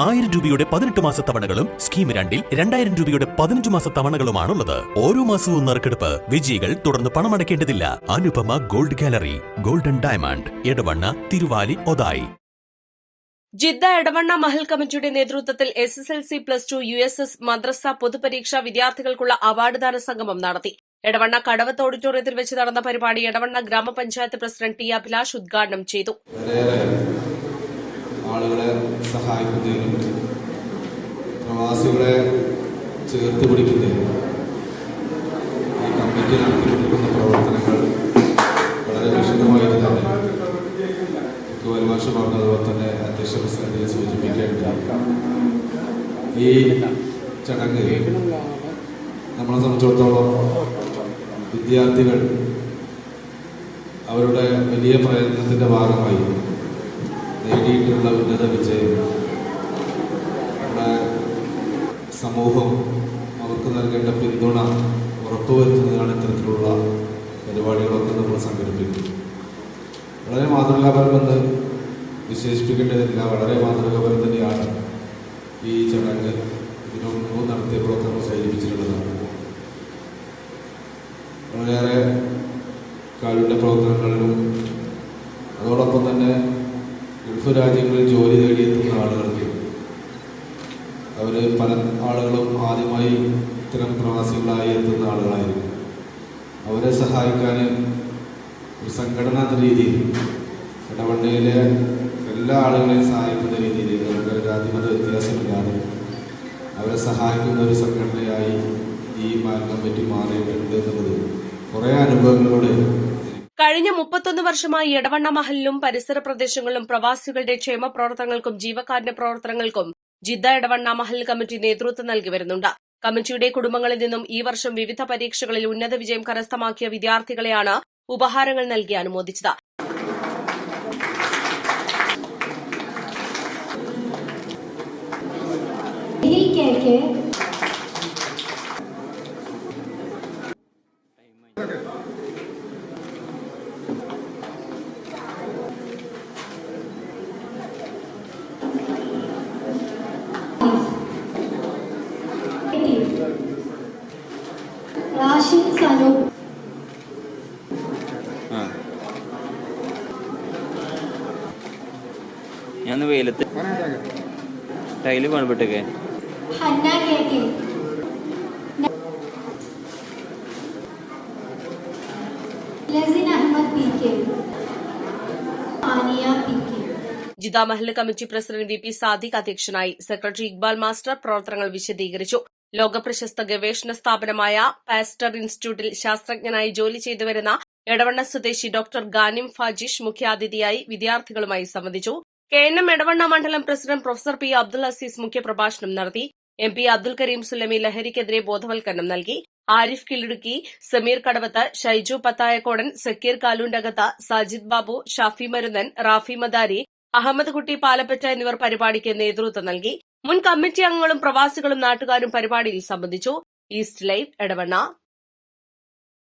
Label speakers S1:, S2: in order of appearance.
S1: ആയിരം രൂപയുടെ പതിനെട്ട് മാസ തവണകളും സ്കീം രണ്ടിൽ രണ്ടായിരം രൂപയുടെ പതിനഞ്ച് മാസ തവണകളുമാണുള്ളത്. ഓരോ മാസവും നറുക്കെടുപ്പ് വിജയികൾ തുടർന്ന് പണമടയ്ക്കേണ്ടതില്ല. Anupama gold gallery golden diamond Edavanna Thiruvali Othayi.
S2: Jeddah Edavanna Mahal കമ്മിറ്റിയുടെ നേതൃത്വത്തിൽ S S L C plus two U S S മദ്രസ പൊതുപരീക്ഷാ വിദ്യാർത്ഥികൾക്കുള്ള അവാർഡ്ദാന സംഗമം നടത്തി. എടവണ്ണ കടവത്ത് ഓഡിറ്റോറിയത്തിൽ വെച്ച് നടന്ന പരിപാടി എടവണ്ണ ഗ്രാമപഞ്ചായത്ത് പ്രസിഡന്റ് ടി അഭിലാഷ് ഉദ്ഘാടനം ചെയ്തു.
S3: ആളുകളെ സഹായിക്കുന്നതിനും പ്രവാസികളെ ചേർത്ത് പിടിക്കുന്നതിനും ഈ കമ്മിറ്റി നടത്തിക്കൊണ്ടിരിക്കുന്ന പ്രവർത്തനങ്ങൾ വളരെ ഒരു വർഷം പറഞ്ഞതുപോലെ തന്നെ അധ്യക്ഷ പ്രസിഡന്റിനെ സൂചിപ്പിക്കേണ്ട ഈ ചടങ്ങ് നമ്മളെ സംബന്ധിച്ചിടത്തോളം വിദ്യാർത്ഥികൾ അവരുടെ വലിയ പ്രയത്നത്തിന്റെ ഭാഗമായി നേടിയിട്ടുള്ള ഉന്നത വിജയം. നമ്മുടെ സമൂഹം അവർക്ക് നൽകേണ്ട പിന്തുണ ഉറപ്പുവരുത്തുന്നതാണ് ഇത്തരത്തിലുള്ള പരിപാടികളൊക്കെ നമ്മൾ സംഘടിപ്പിക്കുന്നത്. വളരെ മാതൃകാപരമെന്ന് വിശേഷിപ്പിക്കേണ്ടതില്ല. വളരെ മാതൃകാപരം തന്നെയാണ് ഈ ചടങ്ങ്. ഇതിനു മുമ്പ് നടത്തിയപ്പോഴൊക്കെ നമ്മൾ സൂചിപ്പിച്ചിട്ടുള്ളതാണ് വളരെയേറെ കാരുണ്യ പ്രവർത്തനങ്ങളിലും അതോടൊപ്പം തന്നെ ഗൾഫ് രാജ്യങ്ങളിൽ ജോലി തേടിയെത്തുന്ന ആളുകൾക്ക് അവർ പല ആളുകളും ആദ്യമായി ഇത്തരം പ്രവാസികളായി എത്തുന്ന ആളുകളായിരുന്നു. അവരെ സഹായിക്കാൻ ഒരു സംഘടന രീതിയിൽ ഇടവണ്ണയിലെ എല്ലാ ആളുകളെയും സഹായിക്കുന്ന രീതിയിൽ നമുക്ക് ജാതിമത വ്യത്യാസമില്ലാതെ അവരെ സഹായിക്കുന്ന ഒരു സംഘടനയായി ഈ മാർഗം പറ്റി മാറിയിട്ടുണ്ട് എന്നുള്ളത് കുറേ അനുഭവങ്ങളിലൂടെ
S2: കഴിഞ്ഞ മുപ്പത്തൊന്ന് വർഷമായി എടവണ്ണ മഹലിലും പരിസര പ്രദേശങ്ങളിലും പ്രവാസികളുടെ ക്ഷേമ പ്രവർത്തനങ്ങൾക്കും ജീവകാരുണ്യ പ്രവർത്തനങ്ങൾക്കും ജിദ്ദ എടവണ്ണ മഹൽ കമ്മിറ്റി നേതൃത്വം നൽകി വരുന്നുണ്ട്. കമ്മിറ്റിയുടെ കുടുംബങ്ങളിൽ നിന്നും ഈ വർഷം വിവിധ പരീക്ഷകളിൽ ഉന്നത വിജയം കരസ്ഥമാക്കിയ വിദ്യാർത്ഥികളെയാണ് ഉപഹാരങ്ങൾ നൽകി അനുമോദിച്ചത്.
S4: ഞാൻ വെയിലത്ത് tile പണിപ്പെട്ടൊക്കെ
S5: Hanna K K Ahmed P K. Aniya P K.
S2: Jeddah Mahal committee president V P Sadiq അധ്യക്ഷനായി സെക്രട്ടറി ഇക്ബാൽ മാസ്റ്റർ പ്രവർത്തനങ്ങൾ വിശദീകരിച്ചു. ലോകപ്രശസ്ത ഗവേഷണ സ്ഥാപനമായ പാസ്റ്റർ ഇൻസ്റ്റിറ്റ്യൂട്ടിൽ ശാസ്ത്രജ്ഞനായി ജോലി ചെയ്തുവരുന്ന എടവണ്ണ സ്വദേശി ഡോക്ടർ ഗാനിം ഫാജിഷ് മുഖ്യാതിഥിയായി വിദ്യാർത്ഥികളുമായി സംവദിച്ചു. കെ എൻ എം എടവണ്ണ മണ്ഡലം president professor P Abdul Aziz മുഖ്യപ്രഭാഷണം നടത്തി. എം പി അബ്ദുൽ കരീം സുലമി ലഹരിക്കെതിരെ ബോധവൽക്കരണം നൽകി. ആരിഫ് കിളിടുക്കി സമീർ കടവത്ത് ഷൈജു പത്തായക്കോടൻ സക്കീർ കാലൂണ്ടകത്ത് സാജിദ് ബാബു ഷാഫി മരുന്നൻ റാഫി മദാരി അഹമ്മദ് കുട്ടി പാലപ്പറ്റ എന്നിവർ പരിപാടിക്ക് നേതൃത്വം നൽകി. മുൻ കമ്മിറ്റി അംഗങ്ങളും പ്രവാസികളും നാട്ടുകാരും പരിപാടിയിൽ സംബന്ധിച്ചു. East live Edavanna